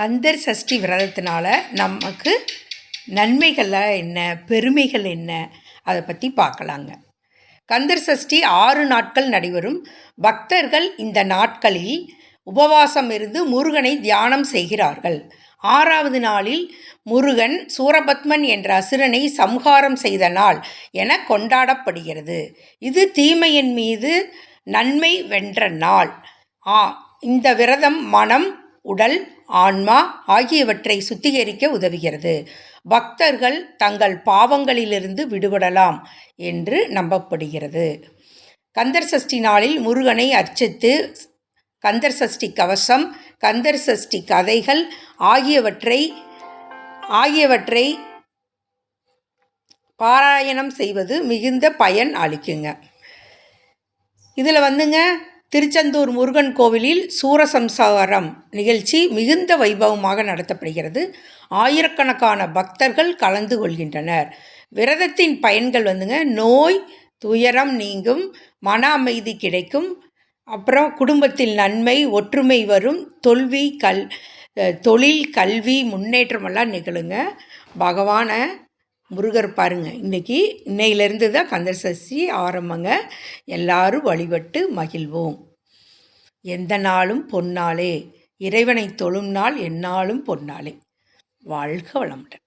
கந்தர் சஷ்டி விரதத்தினால நமக்கு நன்மைகள்லாம் என்ன பெருமைகள் என்ன அதை பற்றி பார்க்கலாங்க கந்தர் சஷ்டி ஆறு நாட்கள் நடைபெறும். பக்தர்கள் இந்த நாட்களில் உபவாசம் இருந்து முருகனை தியானம் செய்கிறார்கள். ஆறாவது நாளில் முருகன் சூரபத்மன் என்ற அசுரனை சம்ஹாரம் செய்த நாள் என கொண்டாடப்படுகிறது. இது தீமையின் மீது நன்மை வென்ற நாள். ஆ இந்த விரதம் மனம் உடல் ஆன்மா ஆகியவற்றை சுத்திகரிக்க உதவுகிறது. பக்தர்கள் தங்கள் பாவங்களிலிருந்து விடுபடலாம் என்று நம்பப்படுகிறது. கந்தர் சஷ்டி நாளில் முருகனை அர்ச்சித்து கந்தர் சஷ்டி கவசம் கந்தர் சஷ்டி கதைகள் ஆகியவற்றை ஆகியவற்றை பாராயணம் செய்வது மிகுந்த பயன் அளிக்குங்க. இதில் வந்துங்க திருச்செந்தூர் முருகன் கோவிலில் சூரசம்சாரம் நிகழ்ச்சி மிகுந்த வைபவமாக நடத்தப்படுகிறது. ஆயிரக்கணக்கான பக்தர்கள் கலந்து கொள்கின்றனர். விரதத்தின் பயன்கள் வந்துங்க. நோய் துயரம் நீங்கும் மன அமைதி கிடைக்கும். அப்புறம் குடும்பத்தில் நன்மை ஒற்றுமை வரும். தொல்வி கல் தொழில் கல்வி முன்னேற்றமெல்லாம் நிகழுங்க. பகவானை முருகர் பாருங்க இன்னைக்கு இன்னையிலேருந்து தான் கந்தர் சஷ்டி ஆரம்பங்க. எல்லாரும் வழிபட்டு மகிழ்வோம். எந்த நாளும் பொன்னாளே இறைவனை தொழும் நாள் எந்நாளும் பொன்னாளே வாழ்க வளமுடன்.